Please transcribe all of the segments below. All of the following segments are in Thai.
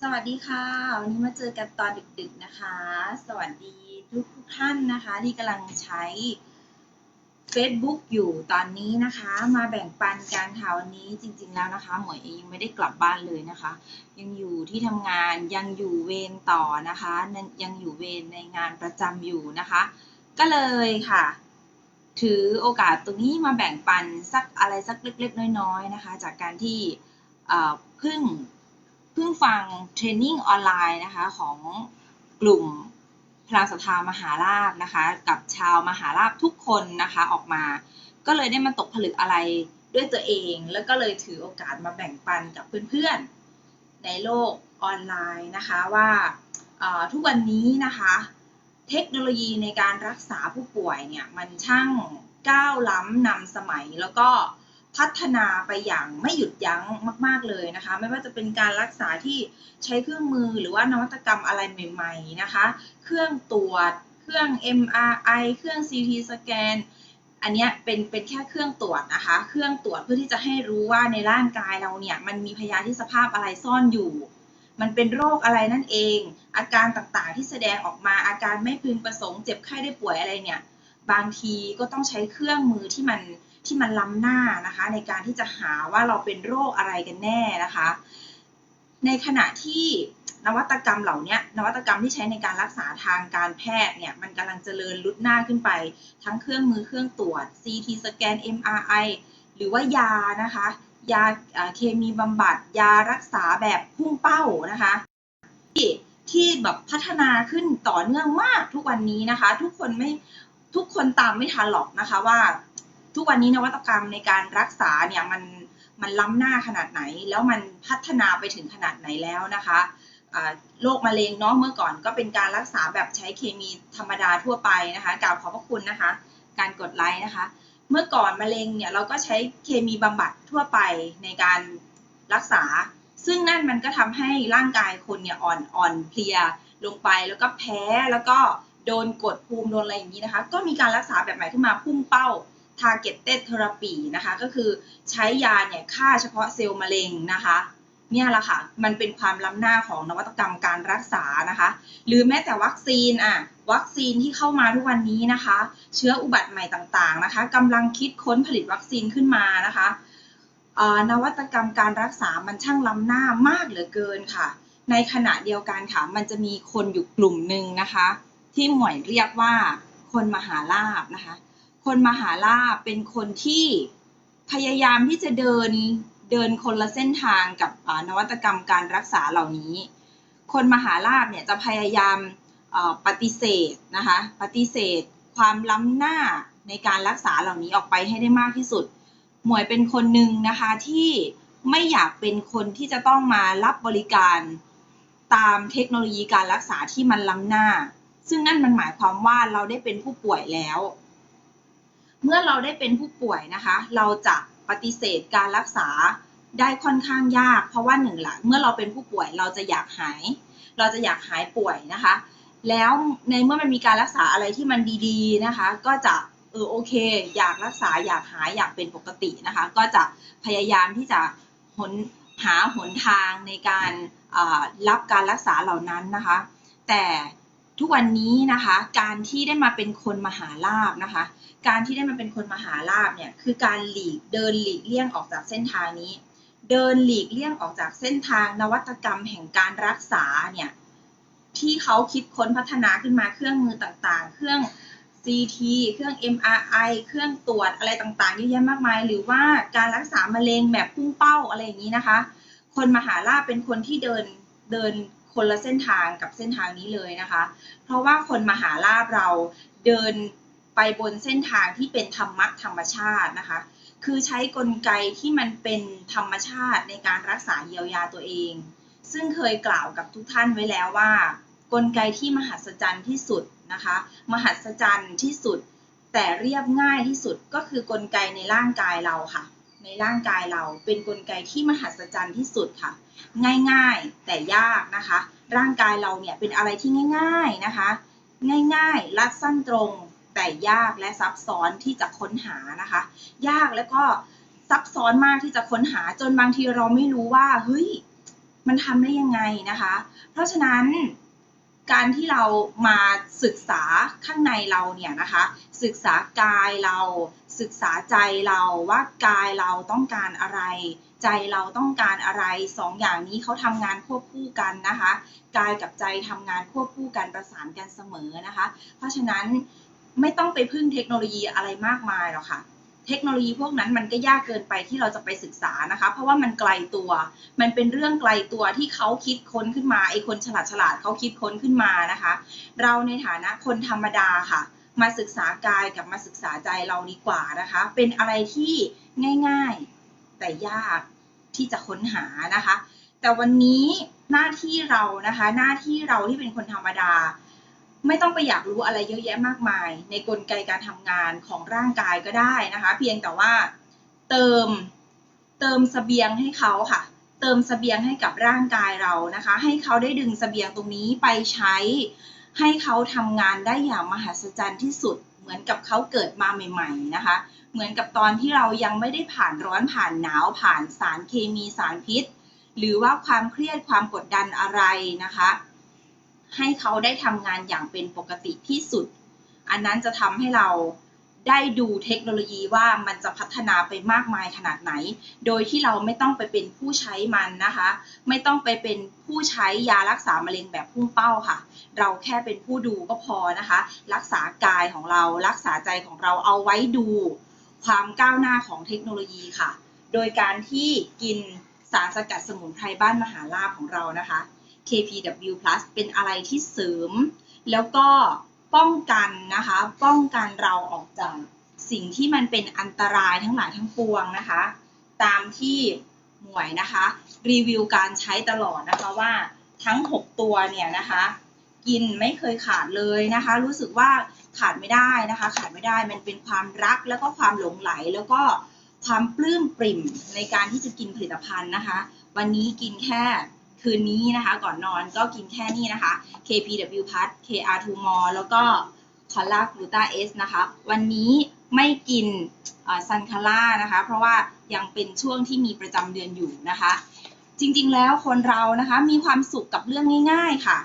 สวัสดีค่ะ วันนี้มาเจอกันตอนดึกๆนะคะ สวัสดีทุกทุกท่านนะคะ ที่กำลังใช้ Facebook อยู่ตอนนี้นะคะ มาแบ่งปันกันค่ะวันนี้จริงๆแล้วนะคะ หมวยเองยังไม่ได้กลับบ้านเลยนะคะ ยังอยู่ที่ทำงานยังอยู่เวรต่อนะคะ ยังอยู่เวรในงานประจำอยู่นะคะ ก็เลยค่ะ ถือโอกาสตรงนี้มาแบ่งปันสักอะไรสักเล็กๆน้อยๆนะคะ จากการที่เพิ่ง เพิ่งฟังเทรนนิ่งออนไลน์นะคะของกลุ่มพลังศรัทธามหาราชนะคะกับชาวมหาราชทุกคนนะคะออกมา ก็เลยได้มาตกผลึกอะไรด้วยตัวเอง แล้วก็เลยถือโอกาสมาแบ่งปันกับเพื่อนๆ ในโลกออนไลน์นะคะว่าทุกวันนี้นะคะเทคโนโลยีในการรักษาผู้ป่วยเนี่ยมันช่างก้าวล้ำนำสมัยแล้วก็ พัฒนาไปอย่างไม่หยุดยั้งมาก ๆเลยนะคะ ไม่ว่าจะเป็นการรักษาที่ใช้เครื่องมือหรือว่านวัตกรรมอะไรใหม่ ๆนะคะ เครื่องตรวจ เครื่อง MRI เครื่อง CT สแกนอันนี้เป็นเป็นแค่เครื่องตรวจนะคะ เครื่องตรวจเพื่อที่จะให้รู้ว่าในร่างกายเราเนี่ยมันมีพยาธิสภาพอะไรซ่อนอยู่ มันเป็นโรคอะไรนั่นเอง อาการต่างๆที่แสดงออกมาอาการไม่พึงประสงค์เจ็บไข้ได้ป่วยอะไรเนี่ย บางทีก็ต้องใช้เครื่องมือที่มัน ที่มันล้ำหน้านะคะ ในการที่จะหาว่าเราเป็นโรคอะไรกันแน่นะคะ ในขณะที่นวัตกรรมเหล่านี้นวัตกรรมที่ใช้ในการรักษาทางการแพทย์เนี่ยมันกำลังเจริญลุดหน้าขึ้นไป ทั้งเครื่องมือเครื่องตรวจ CT สแกน MRI หรือว่ายานะคะ ยาเอ่อเคมีบำบัด ยารักษาแบบพุ่งเป้านะคะ ที่ที่แบบพัฒนาขึ้นต่อเนื่องมากทุกวันนี้นะคะ ทุกคนไม่ทุกคนตามไม่ทันหรอกนะคะว่า ทุกวันนี้นวัตกรรมในการรักษาเนี่ยมันมันล้ำหน้าขนาดไหน แล้วมันพัฒนาไปถึงขนาดไหนแล้วนะคะโรคมะเร็งเนาะเมื่อก่อนก็เป็นการรักษาแบบใช้เคมีธรรมดาทั่วไปนะคะกล่าวขอบพระคุณนะคะ การกดไลค์นะคะ เมื่อก่อนมะเร็งเนี่ยเราก็ใช้เคมีบำบัดทั่วไปในการรักษา ซึ่งนั่นมันก็ทำให้ร่างกายคนเนี่ยอ่อนอ่อนเพลียลงไปแล้วก็แพ้แล้วก็โดนกดภูมิโดนอะไรอย่างนี้นะคะ ก็มีการรักษาแบบใหม่ขึ้นมาพุ่งเป้า targeted therapy นะคะ ก็คือใช้ยาเนี่ยฆ่าเฉพาะเซลล์มะเร็งนะคะเนี่ยแหละค่ะ มันเป็นความล้ำหน้าของนวัตกรรมการรักษานะคะ หรือแม้แต่วัคซีนอะ วัคซีนที่เข้ามาทุกวันนี้นะคะ เชื้ออุบัติใหม่ต่างๆนะคะกำลังคิดค้นผลิตวัคซีนขึ้นมานะคะนวัตกรรมการรักษามันช่างล้ำหน้ามากเหลือเกินค่ะ ในขณะเดียวกันค่ะ มันจะมีคนอยู่กลุ่มหนึ่งนะคะ ที่หมวยเรียกว่าคนมหาลาบนะคะ คนมหาลาบเป็นคนที่พยายามที่จะเดินเดินคนละเส้นทางกับนวัตกรรมการรักษาเหล่านี้ คนมหาลาบเนี่ยจะพยายามปฏิเสธนะคะปฏิเสธความล้ำหน้าในการรักษาเหล่านี้ออกไปให้ได้มากที่สุด หมวยเป็นคนหนึ่งนะคะที่ไม่อยากเป็นคนที่จะต้องมารับบริการตามเทคโนโลยีการรักษาที่มันล้ำหน้า ซึ่งนั่นมันหมายความว่าเราได้เป็นผู้ป่วยแล้ว เมื่อเราได้เป็นผู้ป่วยนะคะ เราจะปฏิเสธการรักษาได้ค่อนข้างยาก เพราะว่าหนึ่งละเมื่อเราเป็นผู้ป่วยเราจะอยากหาย เราจะอยากหายป่วยนะคะ แล้วในเมื่อมันมีการรักษาอะไรที่มันดีๆนะคะ ก็จะเออโอเค อยากรักษาอยากหายอยากเป็นปกตินะคะ ก็จะพยายามที่จะหนหาหนทางในการรับการรักษาเหล่านั้นนะคะ แต่ ทุกวันนี้นะคะ การที่ได้มาเป็นคนมหาลาบนะคะ การที่ได้มาเป็นคนมหาลาบเนี่ยคือการหลีกเดินหลีกเลี่ยงออกจากเส้นทางนี้ เดินหลีกเลี่ยงออกจากเส้นทางนวัตกรรมแห่งการรักษาเนี่ยที่เขาคิดค้นพัฒนาขึ้นมาเครื่องมือต่างๆ เครื่อง CT เครื่อง MRI เครื่องตรวจอะไรต่างๆเยอะแยะมากมาย หรือว่าการรักษามะเร็งแบบพุ่งเป้าอะไรอย่างนี้นะคะ คนมหาลาภเป็นคนที่เดินเดิน คนละเส้นทางกับเส้นทางนี้เลยนะคะ เพราะว่าคนมหาลาภเราเดินไปบนเส้นทางที่เป็นธรรมะธรรมชาตินะคะ คือใช้กลไกที่มันเป็นธรรมชาติในการรักษาเยียวยาตัวเอง ซึ่งเคยกล่าวกับทุกท่านไว้แล้วว่า กลไกที่มหัศจรรย์ที่สุดนะคะ มหัศจรรย์ที่สุด แต่เรียบง่ายที่สุดก็คือกลไกในร่างกายเราค่ะ ในร่างกายเราเป็นกลไกที่มหัศจรรย์ที่สุดค่ะ ง่ายๆแต่ยากนะคะ ร่างกายเราเนี่ยเป็นอะไรที่ง่าย ๆนะคะ ง่ายๆลัดสั้นตรง แต่ยากและซับซ้อนที่จะค้นหานะคะ ยากแล้วก็ซับซ้อนมากที่จะค้นหาจนบางทีเราไม่รู้ว่าเฮ้ยมันทำได้ยังไงนะคะ เพราะฉะนั้น การที่เรามาศึกษาข้างในเราเนี่ยนะคะ ศึกษากายเรา ศึกษาใจเราว่ากายเราต้องการอะไร ใจเราต้องการอะไรสองอย่างนี้เขาทำงานควบคู่กันนะคะ กายกับใจทำงานควบคู่กันประสานกันเสมอนะคะ เพราะฉะนั้นไม่ต้องไปพึ่งเทคโนโลยีอะไรมากมายหรอกค่ะ เทคโนโลยีพวกนั้นมันก็ยากเกินไปที่เราจะไปศึกษานะคะ เพราะว่ามันไกลตัว มันเป็นเรื่องไกลตัวที่เขาคิดค้นขึ้นมาไอ้คนฉลาดฉลาดเขาคิดค้นขึ้นมานะคะ เราในฐานะคนธรรมดาค่ะ มาศึกษากายกับมาศึกษาใจเราดีกว่านะคะ เป็นอะไรที่ง่าย ๆ แต่ยากที่จะค้นหานะคะ แต่วันนี้หน้าที่เรานะคะ หน้าที่เราที่เป็นคนธรรมดา ไม่ต้องไปอยากรู้อะไรเยอะแยะมากมาย ในกลไกการทำงานของร่างกายก็ได้นะคะ เพียงแต่ว่าเติมเติมเสบียงให้เขาค่ะ เติมเสบียงให้กับร่างกายเรานะคะ ให้เขาได้ดึงเสบียงตรงนี้ไปใช้ ให้เขาทำงานได้อย่างมหัศจรรย์ที่สุด เหมือนกับเขาเกิดมาใหม่ ๆนะคะ เหมือนกับตอนที่เรายังไม่ได้ผ่านร้อนผ่านหนาวผ่านสารเคมีสารพิษ หรือว่าความเครียดความกดดันอะไรนะคะ ให้เขาได้ทำงานอย่างเป็นปกติที่สุด อันนั้นจะทำให้เราได้ดูเทคโนโลยีว่ามันจะพัฒนาไปมากมายขนาดไหน โดยที่เราไม่ต้องไปเป็นผู้ใช้มันนะคะ ไม่ต้องไปเป็นผู้ใช้ยารักษามะเร็งแบบพุ่งเป้าค่ะ เราแค่เป็นผู้ดูก็พอนะคะ รักษากายของเรา รักษาใจของเราเอาไว้ดู ความก้าวหน้าของเทคโนโลยีค่ะ โดยการที่กินสารสกัดสมุนไพรบ้านมหาลาภของเรานะคะ KPW Plus เป็นอะไรที่เสริม แล้วก็ป้องกันนะคะ ป้องกันเราออกจากสิ่งที่มันเป็นอันตรายทั้งหลายทั้งปวงนะคะ ตามที่หมวยนะคะ รีวิวการใช้ตลอดนะคะว่าทั้ง 6 ตัวเนี่ยนะคะ กินไม่เคยขาดเลยนะคะ รู้สึกว่าขาดไม่ได้นะคะ ขาดไม่ได้มันเป็นความรักแล้วก็ความหลงไหลแล้วก็ความปลื้มปริ่มในการที่จะกินผลิตภัณฑ์นะคะ วันนี้กินแค่ คืนนี้นะคะ ก่อนนอนก็กินแค่นี้นะคะ KPW Plus KR2 More แล้วก็คอลลากลูตาเอสนะคะ วันนี้ไม่กินซันคาร่านะคะ เพราะว่ายังเป็นช่วงที่มีประจำเดือนอยู่นะคะ จริงๆแล้วคนเรานะคะมีความสุขกับเรื่องง่าย ๆ ค่ะ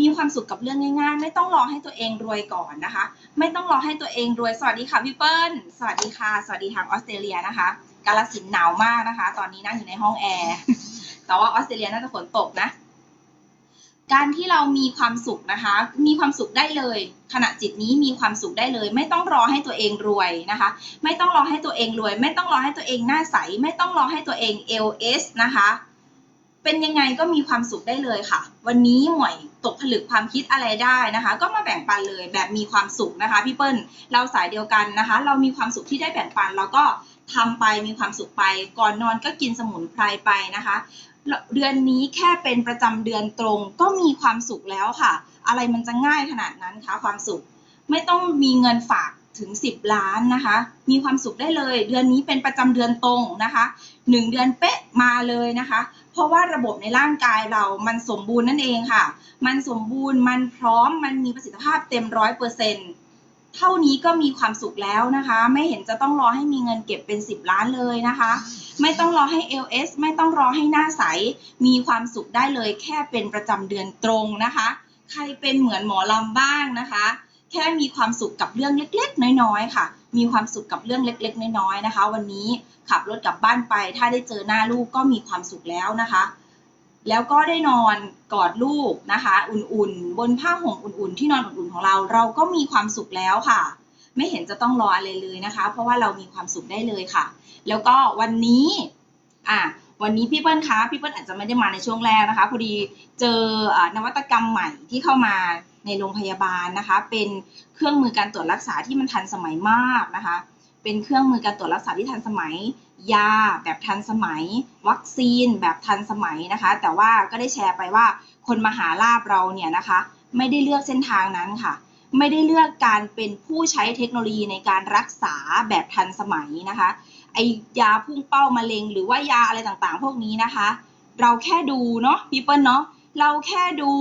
มีความสุขกับเรื่องง่ายๆ ไม่ต้องรอให้ตัวเองรวยก่อนนะคะ ไม่ต้องรอให้ตัวเองรวยสวัสดีค่ะพี่เปิ้ลสวัสดีค่ะ สวัสดีทางออสเตรเลียนะคะ กาลสินหนาวมากนะคะ ตอนนี้นั่งอยู่ในห้องแอร์ แต่ว่าออสเตรเลียน่าจะฝนตกนะ การที่เรามีความสุขนะคะ มีความสุขได้เลย ขณะจิตนี้มีความสุขได้เลย ไม่ต้องรอให้ตัวเองรวยนะคะ ไม่ต้องรอให้ตัวเองรวย ไม่ต้องรอให้ตัวเองหน้าใส ไม่ต้องรอให้ตัวเอง LS นะคะเป็นยังไงก็มีความสุขได้เลยค่ะ วันนี้หมวยตกผลึกความคิดอะไรได้นะคะ ก็มาแบ่งปันเลยแบบมีความสุขนะคะพี่เปิ้ลเราสายเดียวกันนะคะ เรามีความสุขที่ได้แบ่งปันเราก็ทำไปมีความสุขไป ก่อนนอนก็กินสมุนไพรไปนะคะ เดือนนี้แค่เป็นประจำเดือนตรง ก็มีความสุขแล้วค่ะ อะไรมันจะง่ายขนาดนั้นคะความสุข ไม่ต้องมีเงินฝากถึง 10 ล้านนะคะ มีความสุขได้เลย เดือนนี้เป็นประจำเดือนตรงนะคะ 1 เดือนเป๊ะมาเลยนะคะ เพราะว่าระบบในร่างกายเรามันสมบูรณ์นั่นเองค่ะ มันสมบูรณ์มันพร้อมมันมีประสิทธิภาพเต็มร้อยเปอร์เซ็นต์ เท่านี้ก็มีความสุขแล้วนะคะ ไม่เห็นจะต้องรอให้มีเงินเก็บเป็น 10 ล้านเลยนะคะ ไม่ต้องรอให้ LS ไม่ต้องรอให้หน้าใส มีความสุขได้เลยแค่เป็นประจำเดือนตรงนะคะ ใครเป็นเหมือนหมอลำบ้างนะคะ แค่มีความสุขกับเรื่องเล็กๆ น้อยๆ ค่ะ มีความสุขกับเรื่องเล็ก ๆ น้อยๆ นะคะ วันนี้ขับรถกลับบ้านไป ถ้าได้เจอหน้าลูกก็มีความสุขแล้วนะคะ แล้วก็ได้นอนกอดลูกนะคะ อุ่นๆ บนผ้าห่มอุ่นๆ ที่นอนอุ่นๆของเรา เราก็มีความสุขแล้วค่ะ ไม่เห็นจะต้องรออะไรเลยนะคะ เพราะว่าเรามีความสุขได้เลยค่ะ แล้วก็วันนี้อะวันนี้พี่เปิ้ลคะพี่เปิ้ลอาจจะไม่ได้มาในช่วงแรกนะคะพอดีเจอนวัตกรรมใหม่ที่เข้ามาในโรงพยาบาลนะคะ เป็นเครื่องมือการตรวจรักษาที่มันทันสมัยมากนะคะ เป็นเครื่องมือการตรวจรักษาที่ทันสมัย ยาแบบทันสมัย วัคซีนแบบทันสมัยนะคะ แต่ว่าก็ได้แชร์ไปว่าคนมหาลาบเราเนี่ยนะคะ ไม่ได้เลือกเส้นทางนั้นค่ะ ไม่ได้เลือกการเป็นผู้ใช้เทคโนโลยีในการรักษาแบบทันสมัยนะคะไอยาพุ่งเป้ามะเร็งหรือว่ายาอะไรต่างๆ พวกนี้นะคะ เราแค่ดูเนาะพี่เปิ้ลเนาะเราแค่ดู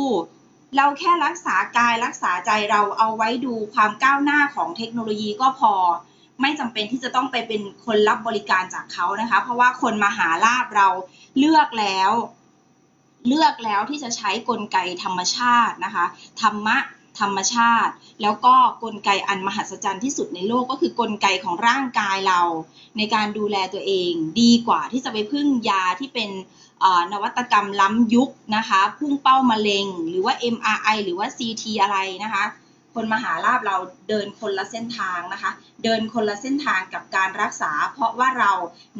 เราแค่รักษากายรักษาใจเราเอาไว้ดูความก้าวหน้าของเทคโนโลยีก็พอ ไม่จำเป็นที่จะต้องไปเป็นคนรับบริการจากเขานะคะ เพราะว่าคนมาหาลาบเราเลือกแล้ว เลือกแล้วที่จะใช้กลไกธรรมชาตินะคะ ธรรมะธรรมชาติ แล้วก็กลไกอันมหัศจรรย์ที่สุดในโลกก็คือกลไกของร่างกายเรา ในการดูแลตัวเอง ดีกว่าที่จะไปพึ่งยาที่เป็นนวัตกรรมล้ำยุคนะคะ พุ่งเป้ามะเร็ง หรือว่า MRI หรือว่า CT อะไรนะคะ คนมหาลาบเราเดินคนละเส้นทางนะคะ เดินคนละเส้นทางกับการรักษา เพราะว่าเรา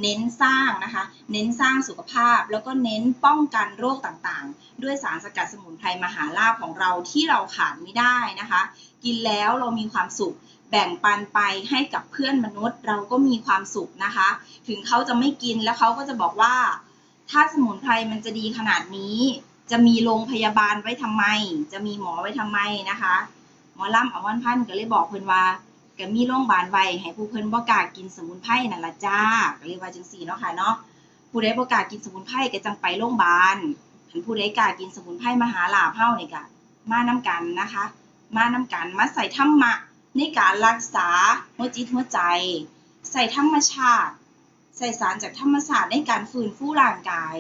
เน้นสร้างนะคะ เน้นสร้างสุขภาพ แล้วก็เน้นป้องกันโรคต่างๆ ด้วยสารสกัดสมุนไพรมหาลาบของเราที่เราขาดไม่ได้นะคะ กินแล้วเรามีความสุขแบ่งปันไปให้กับเพื่อนมนุษย์เราก็มีความสุขนะคะ ถึงเขาจะไม่กินแล้วเขาก็จะบอกว่า ถ้าสมุนไพรมันจะดีขนาดนี้ จะมีโรงพยาบาลไว้ทำไม จะมีหมอไว้ทำไมนะคะ หมอลำอวันพันธ์ก็เลยบอกเพิ่นว่าก็มีโรงพยาบาลไว้ให้ผู้เพิ่นบ่กล้ากินสมุนไพรนั่นล่ะจ้าก็เลยว่าจังซี่เนาะค่ะเนาะผู้ใดบ่กล้ากินสมุนไพรก็จังไปโรงพยาบาลหันผู้ใดกล้ากินสมุนไพรมหาลาภเฮานี่ก็มานํกันนะคะ มานํกันมาใส่ธรรมะในการรักษาหัวจิตหัวใจ ใส่ธรรมชาติ ใส่สารจากธรรมศาสตร์ในการฟื้นฟูร่างกาย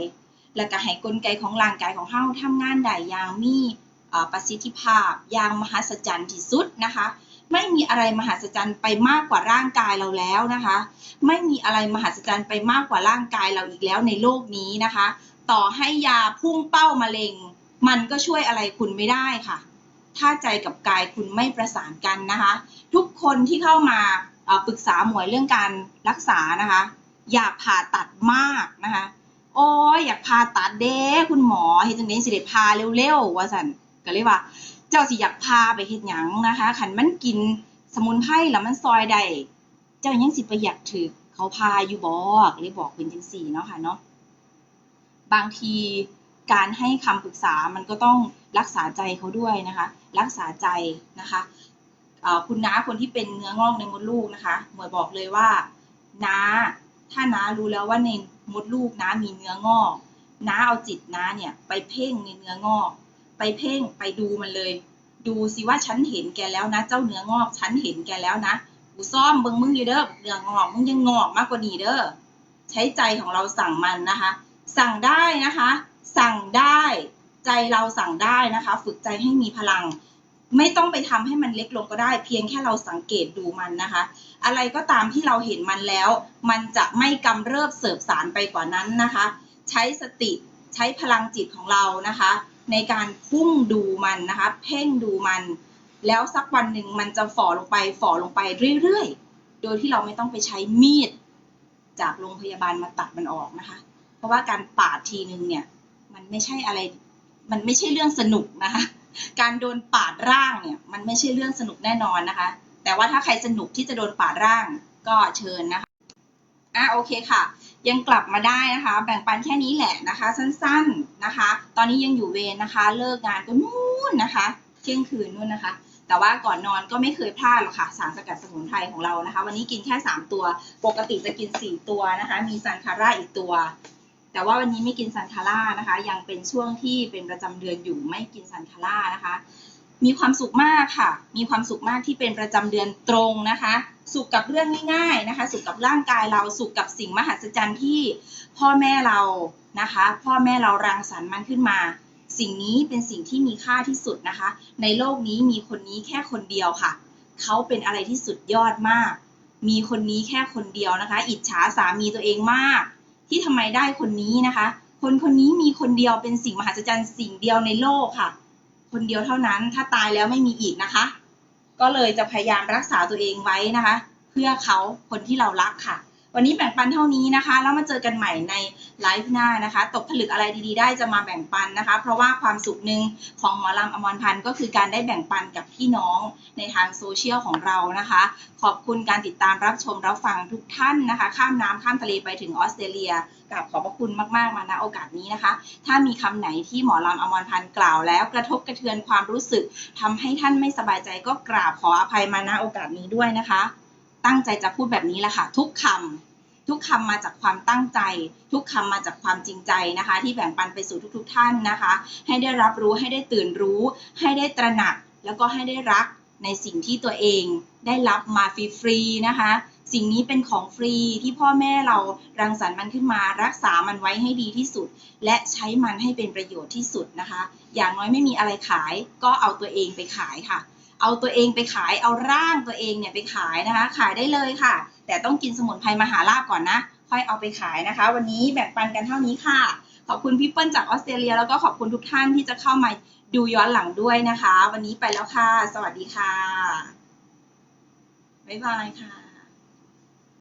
แล้วก็ให้กลไกของร่างกายของเฮาทำงานได้อย่างมี ประสิทธิภาพอย่างมหัศจรรย์ที่สุดนะคะ ไม่มีอะไรมหัศจรรย์ไปมากกว่าร่างกายเราแล้วนะคะ ไม่มีอะไรมหัศจรรย์ไปมากกว่าร่างกายเราอีกแล้วในโลกนี้นะคะ ต่อให้ยาพุ่งเป้ามะเร็ง มันก็ช่วยอะไรคุณไม่ได้ค่ะ ถ้าใจกับกายคุณไม่ประสานกันนะคะ ทุกคนที่เข้ามาปรึกษาหมวยเรื่องการรักษานะคะ อยากผ่าตัดมากนะคะ โอ้ยอยากผ่าตัดเด้คุณหมอเฮจังได๋สิได้ผ่าเร็วๆว่าซั่น ก็เลยว่า เจ้าสิอยากพาไปเฮ็ดหยังนะคะขันมันกินสมุนไพรแล้วมันซอยได้เจ้ายังสิไปอยากถือเขาพาอยู่บ่ก็เลยบอกเป็นจังซี่เนาะค่ะเนาะบางทีการให้คำปรึกษามันก็ต้องรักษาใจเขาด้วยนะคะ รักษาใจนะคะคุณน้าคนที่เป็นเนื้องอกในมดลูกนะคะหมวยบอกเลยว่าน้าถ้าน้ารู้แล้วว่าในมดลูกน้ามีเนื้องอก น้าเอาจิตน้าเนี่ยไปเพ่งในเนื้องอก ไปเพ่งไปดูมันเลย ดูสิว่าฉันเห็นแกแล้วนะ เจ้าเนื้องอกฉันเห็นแกแล้วนะกูซ่อมเบิงมึงอยู่เด้อเนื้องอกมึงยังงอกมากกว่านี้เด้อใช้ใจของเราสั่งมันนะคะ สั่งได้นะคะ สั่งได้ใจเราสั่งได้นะคะ ฝึกใจให้มีพลัง ไม่ต้องไปทำให้มันเล็กลงก็ได้ เพียงแค่เราสังเกตดูมันนะคะ อะไรก็ตามที่เราเห็นมันแล้ว มันจะไม่กำเริบเสบสารไปกว่านั้นนะคะ ใช้สติใช้พลังจิตของเรานะคะ ในการพุ่งดูมันนะคะ เพ่งดูมัน แล้วสักวันหนึ่งมันจะฝ่อลงไปฝ่อลงไปเรื่อยๆ โดยที่เราไม่ต้องไปใช้มีด จากโรงพยาบาลมาตัดมันออกนะคะ เพราะว่าการปาดทีนึงเนี่ยมันไม่ใช่อะไร มันไม่ใช่เรื่องสนุกนะคะ การโดนปาดร่างเนี่ยมันไม่ใช่เรื่องสนุกแน่นอนนะคะ แต่ว่าถ้าใครสนุกที่จะโดนปาดร่างก็เชิญนะคะ อะโอเคค่ะ ยังกลับมาได้นะคะ แบ่งปันแค่นี้แหละนะคะ สั้นๆนะคะ ตอนนี้ยังอยู่เวรนะคะ เลิกงานก็นู่นนะคะ เที่ยงคืนนู่นนะคะ แต่ว่าก่อนนอนก็ไม่เคยพลาดหรอกค่ะ สารสกัดสมุนไพรของเรานะคะ วันนี้กินแค่ 3 ตัว ปกติจะกิน 4 ตัวนะคะ มีซันคาร่าอีกตัวแต่ว่าวันนี้ไม่กินซันคาร่านะคะ ยังเป็นช่วงที่เป็นประจำเดือนอยู่ไม่กินซันคาร่านะคะ มีความสุขมากค่ะ มีความสุขมากที่เป็นประจำเดือนตรงนะคะ สุขกับเรื่องง่ายๆนะคะ สุขกับร่างกายเรา สุขกับสิ่งมหัศจรรย์ที่พ่อแม่เรานะคะ พ่อแม่เรารังสรรค์มันขึ้นมา สิ่งนี้เป็นสิ่งที่มีค่าที่สุดนะคะ ในโลกนี้มีคนนี้แค่คนเดียวค่ะ เขาเป็นอะไรที่สุดยอดมาก มีคนนี้แค่คนเดียวนะคะ อิจฉาสามีตัวเองมาก ที่ทำไมได้คนนี้นะคะ คนคนนี้มีคนเดียวเป็นสิ่งมหัศจรรย์สิ่งเดียวในโลกค่ะ คนเดียวเท่านั้น ถ้าตายแล้วไม่มีอีกนะคะ ก็เลยจะพยายามรักษาตัวเองไว้นะคะ เพื่อเขาคนที่เรารักค่ะ วันนี้แบ่งปันเท่านี้นะคะ แล้วมาเจอกันใหม่ในไลฟ์หน้านะคะ ตกผลึกอะไรดีๆ ได้จะมาแบ่งปันนะคะ เพราะว่าความสุขหนึ่งของหมอลำอมรพันธ์ก็คือการได้แบ่งปันกับพี่น้องในทางโซเชียลของเรานะคะ ขอบคุณการติดตามรับชมรับฟังทุกท่านนะคะ ข้ามน้ำข้ามทะเลไปถึงออสเตรเลียกับขอบพระคุณมากๆมาณโอกาสนี้นะคะ ถ้ามีคำไหนที่หมอลำอมรพันธ์กล่าวแล้วกระทบกระเทือนความรู้สึกทำให้ท่านไม่สบายใจก็กราบขออภัยมาณโอกาสนี้ด้วยนะคะ ตั้งใจจะพูดแบบนี้แหละค่ะ ทุกคำทุกคำมาจากความตั้งใจ ทุกคำมาจากความจริงใจนะคะ ที่แบ่งปันไปสู่ทุกๆท่านนะคะ ให้ได้รับรู้ให้ได้ตื่นรู้ ให้ได้ตระหนัก แล้วก็ให้ได้รักในสิ่งที่ตัวเองได้รับมาฟรีๆนะคะ สิ่งนี้เป็นของฟรีที่พ่อแม่เรารังสรรค์มันขึ้นมา รักษามันไว้ให้ดีที่สุด และใช้มันให้เป็นประโยชน์ที่สุดนะคะ อย่างน้อยไม่มีอะไรขายก็เอาตัวเองไปขายค่ะ เอาตัวเองไปขายเอาร่างตัวเองเนี่ยไปขายนะคะ ขายได้เลยค่ะ แต่ต้องกินสมุนไพรมหาลาบก่อนนะ ค่อยเอาไปขายนะคะ วันนี้แบ่งปันกันเท่านี้ค่ะ ขอบคุณพี่เปิ้ลจากออสเตรเลีย แล้วก็ขอบคุณทุกท่านที่จะเข้ามาดูย้อนหลังด้วยนะคะ วันนี้ไปแล้วค่ะ สวัสดีค่ะบ๊ายบายค่ะ